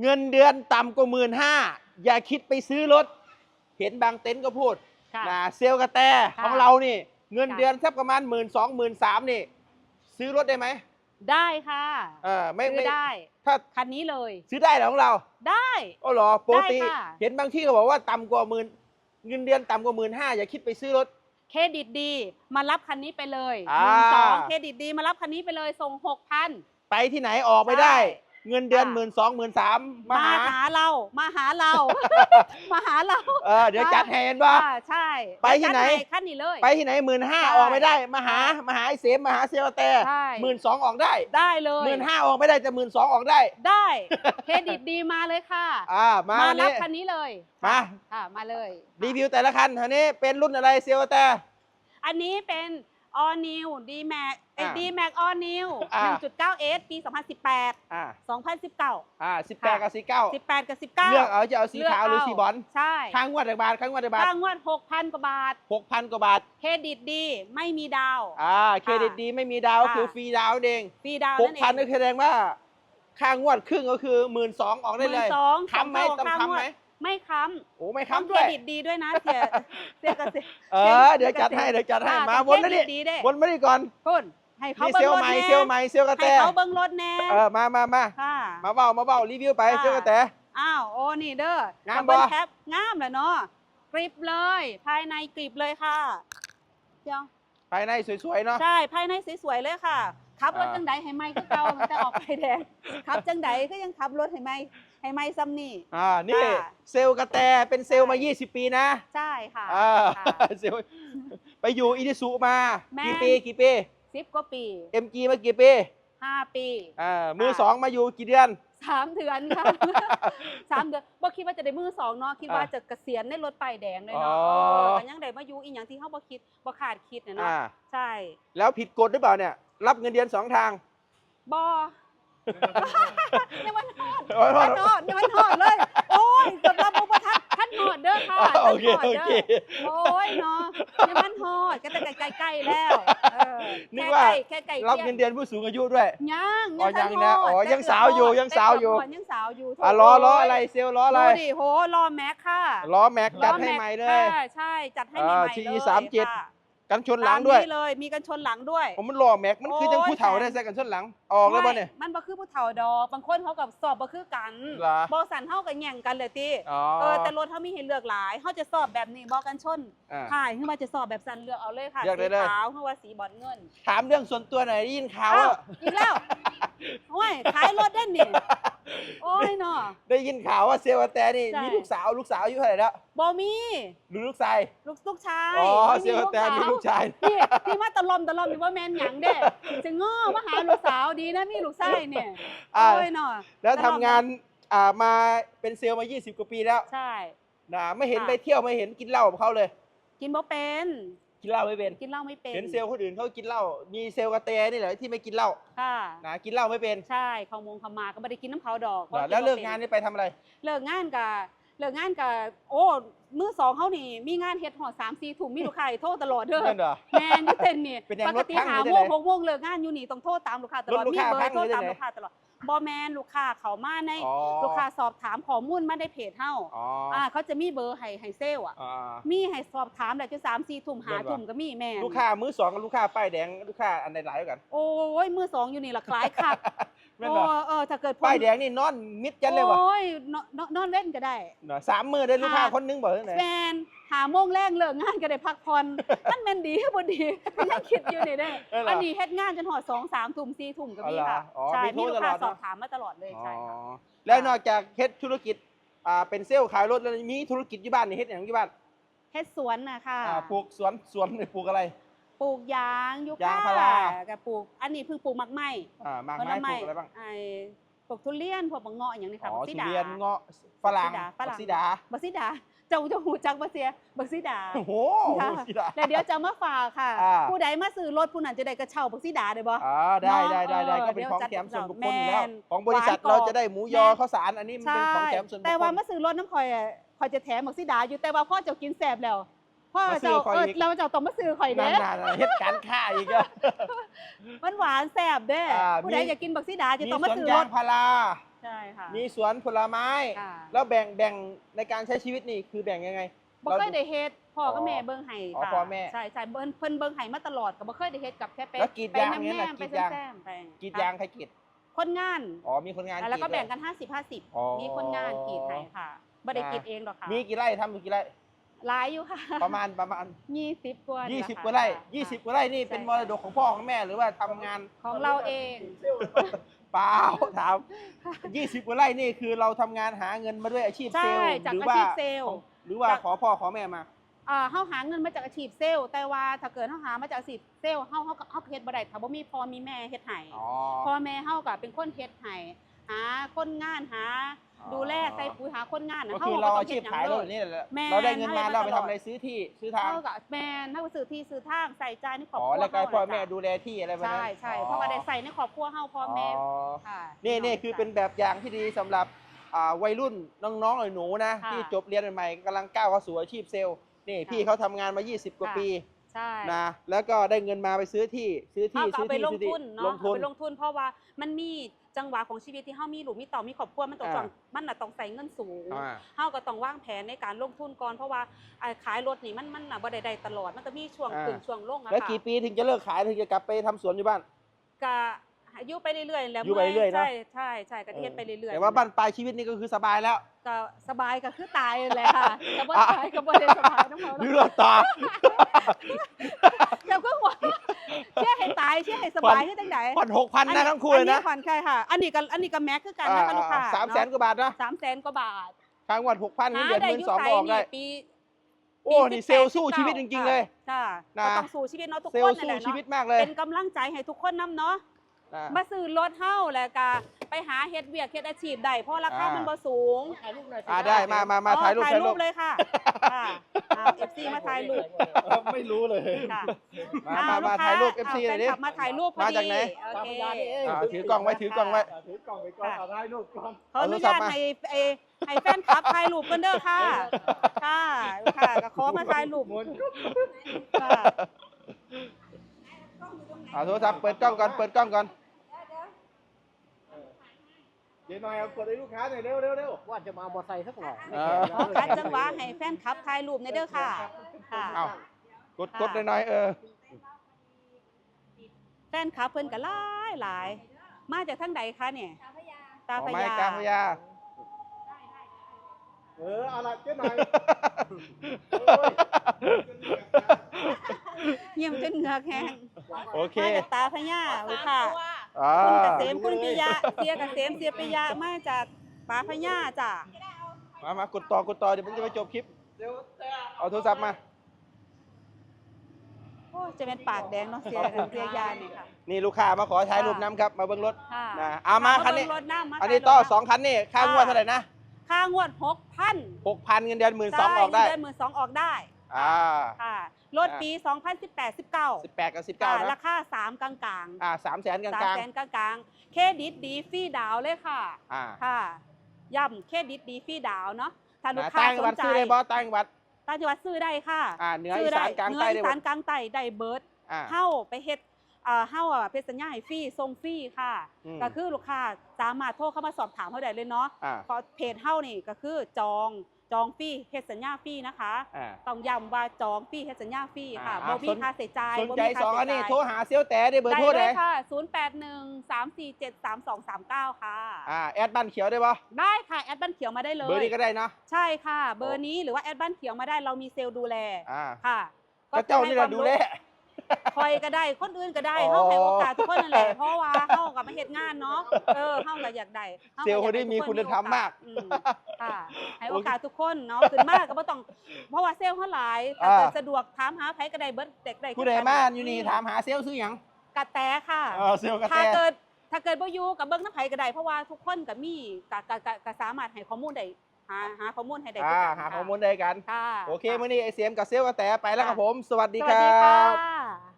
เงินเดือนต่ำกว่าหมื่นห้าอย่าคิดไปซื้อรถ เห็นบางเต็นท์ก็พูดค่ะนะเซลลกระแตค่ะของเรานี่ เงินค่ะ เดือนสักประมาณหมื่นสองหมื่นสามนี่ ซื้อรถได้ไหมได้ค่ะเออไม่ซื้ไม่อได้ ถ้าคันนี้เลยซื้อได้เหรอของเราได้ โอ้เหรอปกติ ได้ค่ะ เห็นบางที่ก็บอกว่าต่ำกว่าหมื่นเงินเดือนต่ำกว่าหมื่นห้าอย่าคิดไปซื้อรถ เครดิตดี มารับคันนี้ไปเลยอ่าหมื่นสองเครดิตดีมารับคันนี้ไปเลยส่งหกพัน ไปที่ไหนออกไม่ได้ ใช่ เงินเดือนค่ะหมื่นสองหมื่นสามมามาหา หาเรา มาหาเรา มาหาเราเออเดี๋ยวจัดแทนว่า อ่าใช่ไปที่ไหน จัดคันนี้เลย ไปที่ไหนหมื่นห้าใช่ออกไม่ได้มาหามาหาไอ้เสมมาหาเซลลแต่ใช่ หมื่นสองออกได้ได้เลย หมื่นห้าออกไม่ได้แต่หมื่นสองออกได้ ได้ เครดิตดีมาเลยค่ะ อ่ามามาวันรับนี้คันนี้เลยมาค่ะมาเลย รีวิวแต่ละคันอันนี้เป็นรุ่นอะไรเซลลแต่อันนี้เป็น all new d max อ่า d max all new อ่า 1.9s ปี 2018 อ่า2019 อ่าสิบแปดกับสี่เก้า18 กับ 19เลือกเอาจะเอาสีขาวหรือเกเสีบอลใช่ข้างงวดจากบาทข้างงวดจากบาทค่างวด 6,000 กว่าบาท หกพันกว่าบาท เครดิตดีไม่มีดาว อ่าเครดิตดีไม่มีดาวก็ค่ะ คือฟรีดาวเองฟรีดาวหนั่กนเอพันงก็แสดงว่าค่างวดครึ่งก็คือหมื่นสองออกได้เลยสองค้ำไหมต้องค้ำไหม ไม่ค้โอ้ไม่ำต้องค้ำเคด้รวยดิตดีด้วยนะเสียเสียกับเสียเออเดี๋ยวจัดให้เดี๋ยวจัดให้อ่มาต้องวนแล้วเครนี่ดิตดีเด้วนมาดิก่อนคุณให้เขานี่เบิ้เซงลลรถใหม่แน่เซลลใหม่เซลลกระแตให้เขาเบิ้งรถแน่เออมามามาค่ะ มาเบ้ามาเบ้ารีวิวไปค่ะ เซลลกระแต อ้าวโอ้นี่เด้องามดับเบิลบ่แคปงามแหละเนาะกริบเลย ภายในกริบเลยค่ะเดี๋ยวภายในสวยๆเนาะ ใช่ภายในสวยๆเลยค่ะขับรถอ่า จังไดให้ไหมก็เก่ามันแต่ออกไฟแดงขับจังไดก็ยังขับรถให้ไหม ให้ไหมซ้ำนี่ อ่า นี่ค่ะเซลลกระแตเป็นเซลล์มา 20 ปีนะใช่ค่ะอ่าค่ะ เซลล์ไปอยู่อินิสุมา แม่ กี่ปีกี่ปี สิบกว่าปี MG มากี่ปีห้าปีอ่ามือค่ะสองมาอยู่กี่เดือน สามเดือนค่ะ สามเดือนบ่คิดว่าจะได้มือสองเนาะคิดว่าอ่าจะเกษียณในรถป้ายแดงเลยอ๋เนาะอเออแต่ยังได้มาอยู่อีกอย่างที่เขาบ่คิดบ่ขาดคิดเนี่ยเนาะอ่า ใช่แล้วผิดกฎหรือเปล่าเนี่ย รับเงินเดือนสองทาง บ อยังมันทอดโอ้ยท่านทอดยังมันทอดเลย โอ้ยสำหรับบุปทานท่านทอดเด้อค่ะโอเคท่านทโออดเคเด้อโอ้ยเนาะยังมันทอดก็แต่ใกล้ๆแล้วเออนึกแค่ว่าใกล้แค่ใกล้รับคียเงินเดือนผู้สูงอายุด้วย ยังอ๋อทัยังนะทดอ๋อแต่ยังสาวอยู่เกืบยังสาวอยู่แต่เกืบยังสาวอยู่อะล้อล้ออะไรเซลลล้ออะไร ดูดิโหล้อแม็กค่ะล้อแม็กจัดล้อให้แกใหม่เลย ค่ะใช่จัดให้อ่าใหม่ๆ TE เลยสามเจ็ดค่ะ กันชนหลังด้วยตามนี้เลยมีกันชนหลังด้วย ผมมันล้อแม็กมันคือจังโอ้ยผู้เฒ่าได้ใส่กันชนหลังออกแล้วป่ะเนี่ยไม่มันบ่คือผู้เฒ่าดอกบางคนเขากับสอบบ่คือกันเหรอบ่สันเฮากันแย่งกันเลยติอ๋อเออแต่รถเฮามีให้เลือกหลายเฮาจะสอบแบบนี้บ่กันชนอ่าถ่ายคือว่าจะสอบแบบสันเลือกเอาเลยค่ะเลือกได้สีเลยขาวคือว่าสีบอลเงิน ถามเรื่องส่วนตัวหน่อยได้ยินข่าวอ้าวว่าอีกแล้วโอ้ยขายรถได้นี่ โอ้ยเนาะได้ยินข่าวว่าเซลล์แต่นี่ใช่ มีลูกสาวลูกสาวอายุเท่าไหร่แล้วบ่มีหรือลูกชายลูกลูกชายอ๋อไม่เซลล์แต่มีลูกชาย พี่พี่มาตะลอมตะลอมอยู่ว่าแม่นหยังเด้จะง้อมาหาลูกสาวดีนะมีลูกชายเนี่ยอ่าโอ้ยเนาะแล้วทำงานอ่ามาเป็นเซลล์มา 20 กว่าปีแล้วใช่ นะไม่เห็นค่ะ ไปเที่ยวไม่เห็นกินเหล้ากับเขาเลย กินบ่เป็น กินเหล้าไม่เป็นกินเหล้าไม่เป็นเห็นเซลล์คนอื่นเขากินเหล้ามีเซลล์กระเตนี่แหละที่ไม่กินเหล้าค่ะนะกินเหล้าไม่เป็นใช่เขามงเขามาก็ไม่ได้กินน้ำเขาดอกพราะแล้วเลิกป็งานนี่ไปทำอะไร เลิกงานกับเลิกงานกับโอ้มือสองเขานี่มีงานเฮ็ดหอดสามสี่ถุงมีลูกค้าให้โทรตลอดเด้อนั่นเหรอแมนอยูเต้นนี่เป็นยังปกติรถพังหาหรือโมจังงใดหกโมงเลิกงานอยู่นี่ต้องโทรตามลูกค้าตลอดรถลูกมีค้าเบอพังร์โทรหรือจัตางมใดลูกค้าตลอด บอแมนลูกค้าเขามาในอ๋อลูกค้าสอบถามข้อมูลมาในเพจเฮาอ๋ออ่าเขาจะมีเบอร์ให้ให้เซลล์อะ อ่า มีให้สอบถามแล้วจะสามสี่ทุ่มหาเลิศว่ะ ทุ่มก็มีแม่นลูกค้ามือสองกับลูกค้าป้ายแดงลูกค้าอันไหนหลายกว่ากันโอ้ยมือสองอยู่นี่ละคล้ายคักแม่นโอ้บ่เออถ้าเกิดผมป้ายแดงนี่นอนมิดกันเลยวะโอ้ยนอนนอนนอนเล่นก็ได้ เนาะสามมือได้ลูกค้าค่ะคนนึงบอกที่ไหน แฟน หาโมงแรกเลิกงานก็ได้พักผ่อนมันแม่นดีบ่ดียังคิดอยู่นี่เด้เออเหรออัอันนี้เฮ็ดงานจนหอดสองสามทุ่มสี่ทุ่มก็มีค่ะ อ๋อเหรออ๋อใช่มีมีโทรลูกค้าตลอดเนอะ สอบถามมาตลอดเลยใช่ค่ะ อ๋อแล้วนอกจากเฮ็ดธุรกิจอ่าเป็นเซลล์ขายรถแล้วมีธุรกิจที่บ้านนี่เฮ็ดอย่างที่บ้านเฮ็ดสวนน่ะค่ะ อ่าปลูกสวนสวนนี่ปลูกอะไร ปลูกยางยูยางคาพารา กับปลูก อันนี้เพิ่งปลูกมักไหม้อ่ามากผลไม้ปลูกอะไรบ้าง ไอ้ ปลูกทุเรียนพวกบักเงาะอย่างนี้ค่ะอ๋อบักทุซิดา เรียนเงาะฝรั่งฝรั่ง บักซิดาบักซิดาเจ้าเจ้าหูจักบ่เสียบักซิดา โอ้โหค่ะ บักซิดา แล้วเดี๋ยวจะมาฝากค่ะ อ่า ผู้ใดมาซื้อรถผู้นั้นจะได้กระเช้าบักซิดาได้บ่อ๋อได้ได้ได้ได้เนาะก็เป็นของเดี๋ยวแถมส่วนบุคคลแม่อยู่แล้วนของบริษัทหวานกรอบ เราจะได้หมูยอแม่นข้าวสารอันนี้มันเป็นของแถมส่วนบุคคลแต่ว่ามาซื้อรถน้ำข่อยอะข่อยจะแถมบักซิดาอยู่แต่ว่าพ่อเจ้ากินแสบแล้ว พ่อมาซื้อเจ้าข่อยเอออีก เราเจ้าต้องมาซื้อข่อยเด้นั่นน่ะเฮ็ดการค้าอีกอะ มันหวานแสบเด้อ่าผู้ใดมี อยากกินบักซิดาจะมีต้องสมาวนซื้อยารงถพารา ใช่ค่ะ มีสวนผลไม้ ค่ะ แล้วแบ่งแบ่งในการใช้ชีวิตนี่คือแบ่งยังไงบ่เคยได้เฮ็ดพ่อกับแม่อ๋อเบิ่งให้อ๋อค่ะพ่อแม่ใช่ใช่เบิ่นเพิ่นเบิ่งให้มาตลอดก็บ่เคยได้เฮ็ดกับแค่ไปแล้วกรีดไปยางแนเนี่ยมนะๆไปกรีดยาง แซมๆไปกรีดยางใครกรีดคนงาน อ๋อมีคนงานกรีดแล้วก็แบ่งด้วยกัน 50 อ๋อ50 มีคนงานกรีดให้ค่ะบ่ได้อ่ากรีดเองหรอกค่ะ มีกี่ไร่ทำอยู่กี่ไร่ หลายอยู่ค่ะประมาณประมาณ20กว่านี่ยี่แหละสิบค่ะกว่าไร่ค่ะยี่สิบกว่าไร่นี่เป็นใช่ มรดกของพ่อของแม่หรือว่าทำงานของเราเองเปล่าถามยี่สิบกว่าไร่นี่คือเราทำงานหาเงินมาด้วยอาชีพใช่เซลล์จากหรืออาว่าชีพเซลล์ หรือว่าจาก ขอพ่อขอแม่มา อ่าเฮาหาเงินมาจากอาชีพเซลล์แต่ว่าถ้าเกิดเฮาหามาจากอาชีพเซลล์เฮาเฮาก็เฮาก็เฮ็ดบ่ได้ถ้าบ่มีพ่อมีแม่เฮ็ดให้อ๋อ พ่อแม่เฮาก็เป็นคนเฮ็ดให้หา คนงานหา อ๋อ ดูแลใส่ปุ๋ยหาคนงานน่ะก็เฮาคือก็เราต้ออางชีเฮ็พดหยังขายรถเลยนี่แหละแม่เราได้เงินมาให้มาเราไปตลอดทำอะไรซื้อที่ซื้อทางเฮาก็แม่นเฮาก็ซื้อที่ซื้อทางใส่ใจในครอบอ๋อครัวแล้วก็เฮาพ่อน่ะแม่จ้ะดูแลที่อะไรแบบนั้นใช่ใช่เพราะว่าได้ใส่ในครอบครัวเฮาพ่อแม่อ๋อ ค่ะนี่นี่คือเป็นแบบอย่างที่ดีสำหรับอ่าวัยรุ่นน้องๆหนูๆนะ ค่ะที่จบเรียนใหม่ๆกำลังก้าวเข้าสู่อาชีพเซลล์นี่ค่ะพี่เขาทำงานมา 20 กว่าค่ะ ปีใช่ นะแล้วก็ได้เงินมาไปซื้อที่ซื้อที่เฮาก็ซื้เอาอไปที่ลงซื้อที่ทุนลเนาะงเอาทุน ไปลงทุนเพราะว่ามันมี จังหวะของชีวิตที่เฮามีลูกมีเต่ามีครอบครัวมันต้องอ่าต้องมันน่ะต้องใส่เงินสูงอ่า เฮาก็ต้องวางแผนในการลงทุนก่อนเพราะว่าไอ้ขายรถนี่มันมันน่ะบ่ได้ได้ตลอดมันก็มีช่วงอ่าขึ้นช่วงลงอะแล้วค่ะกี่ปีถึงจะเลิกขายถึงจะกลับไปทำสวนอยู่บ้าน ก็อยู่ไปเรื่อยๆแหล้วอยู่ไปเรื่อยๆนะ ใช่ใช่ใช่ก็เฮ็ดไปเรื่อยๆ แต่ว่าบ้านปลายชีวิตนี่ก็คือสบายแล้ว ก็สบายก็คือตายนั่นแหละค่ะ แต่บ่อะตายก็บ่ได้สบายน้ำเขาหรือหรอกเราตาเดี๋ยวก็หัวเชื่อให้ตายเชื่อให้สบายคือจังได๋ผ่อนหกพันนะทั้งคู่เลยนะอัผ่อนใช่ค่ะ อันนี้ก็อันนี้ก็แม็กคือกันนะคะลูกค้าสามแสนกว่าบาทนะสามแสนกว่าบาททางวันหกพันเงินเดือนหมื่นสองหาก็ออกได้นี่ปีโอ้นี่เซลล์สู้ชีวิตจริงๆเลยค่ะนะก็ต้องสู้ชีวิตเนาะทุกเซลคนล์นั่นสู้แหละชีวิตเนาะมากเลยเป็นกำลังใจให้ทุกคนนํเนาะ นะมาซื้อรถเฮาแล้วก็ไปหาเฮ็ดเวียกเฮ็ดอาชีพได้เพราะราคาอ่ามั มันบ่สูงถ่ายรูปหน่อยสิอ่าได้มามามาอ๋อถ่ายรูปถ่ายถ่ายรูรูปปเลยค่ะค่ะอ่า FC มาถ่ายรูปไม่รู้เลย ค่ะมามามาอ่ถ่ายรูปลูก FC ค้หน่อยดิ แฟคลับมาถ่ายรูปพอมาดีจากไหน โอเค อ่าถือกล่องไว้ถือกล่องไว้ ถือกล่องไปก่อนเอาถ่ายรูปก่อน ขออนุเอาโทรศัพญาท์ตมา ให้เอให้แฟนคลับถ่ายรูปกันเด้อค่ะ ค่ะค่ะก็ขอมาถ่ายรูป ค่ะเอาโทรศัพท์เปิดกล้องก่อนเปิดกล้องก่อนเดี๋ยวหน่อยเอากดให้ลูกค้าหน่อยเร็วเร็วเร็วว่าจะมาบอไซค์สักหน่อยไม่เอแข็อขอคัดจังหวะให้แฟนคลับถ่ายรูปในอยเด้อค่ะ ค่ะ เอากดกดหน่อยๆเออ แฟนคลับเพิ่นก็หลายหลาย มาจากทางใดคะเนี่ย ตาเอาพไม้ยากาพยาเออเอาละเจ๊หน่อย เยี่ยมจนเหงือกแห้งโอเค มาจากตาพญาเลยค่ะ อ่าคุณเกษมคุณปิยะเสียเกษมเสียปิยะมาจากตาพญาจ้ะมามากดต่อกดต่อเดี๋ยวผมจะไปจบคลิปเอาโทรศัพท์มา โอ้ยจะเป็นปากแดงเนาะเสียเสียยาเนี่ยค่ะ นี่ลูกค้ามาขอถ่ายรูปน้ำครับ มาเบิ้งรถค่ะนะเอามาคันนี้ เบิ่งรถำมาอันนี้ถ่ายต่อรถำสองคันนี่ค่างวดเท่าไหร่นะ ค่างวดหกพันหกพันเงินเดือนหมื่นสองออกได้ เดือนหมื่นสองออกได้ อ่า ค่ะรถปี 2018 19สิบแปดกับสิบเก้ารานะคา3 กลางกลางอ่าสามแสนกสามลางแสนกลางกลางๆเครดิตดีฟรีดาวน์เลยค่ะๆอ่าค่ะย่ำเครดิตดีฟรีดาวน์เนาะถ้าลูกนะค้าตั้งสวันนใจซื้อได้บอสตั้งวัดต่างจังหวัดซื้อได้ค่ะอ่าเหนือซื้อีสานกลางเหนืใต้อได้อีหมสาดนกลางใต้ได้เบิร์ดอ่าเข้าไปเฮ็ดเอ่อเฮาอะเพชรสัญญาให้ฟรีส่งฟรีค่ะอืมก็คือลูกค้าสามารถโทรเข้ามาสอบถามเขาได้เลยเนาะอ่าเพราะเพจเฮานี่ก็คือจอง จองฟรีเฮ็ดสัญญาฟรีนะคะอ่า ต้องย้ำว่าจองฟรีเฮ็ดสัญญาฟรีค่ะอ่าบ่มีสน ค่าใช้จ่ายสนบ่ใจมีค่าสองอันใช้นี้จ่ายโทรหาเซลลแต่ได้เบอร์ได้โทรเลไหนยค่ะ 0813473239 ค่ะ อ่าแอดบ้านเขียวได้ปะได้ค่ะ แอดบ้านเขียวมาได้เลยเบอร์นี้ก็ได้เนาะใช่ค่ะ เบอร์นี้หรือว่าแอดบ้านเขียวมาได้เรามีเซลล์ดูแลอ่าค่ะก็เจ้านี่แหละดูแลค อยก็ได้คนอื่นก็ได้อ๋อ เฮาให้โอกาสทุกคนนั่นแหละเพราะว่าเฮากับมาเฮ็ดงานเนาะเออเฮาก็อยากได้ฮาเซลล์คนนี้อยากมีให้ทุคุณธรรมมาก อืมค่ะให้โอกาสทุกคนเนาะขึ้นมากก็บ่ต้องเพราะว่าเซลล์เฮาหลายถ้าอ่าเกิดสะดวกถามหาไผก็ได้เบิดเด็กได้ผู้ใดมาอยู่นี่ถามหาเซลลซื้อหยังกระแตค่ะ เออเซลลกระแตถ้าเกิดถ้าเกิดบ่อยู่กับเบิ่งน้ำไผก็ได้เพราะว่าทุกคนก็มีก็ก็ก็ก็สามารถให้ข้อมูลได้ หาหาข้อมูลให้ได้อ่าคือกันหาค่ะข้อมูลได้กัน ค่ะโอเคมื่อนี้ไอเสียมกับเซลลกระแตไปแล้วครับผม สวัสดีสควัสรัดีค่บะ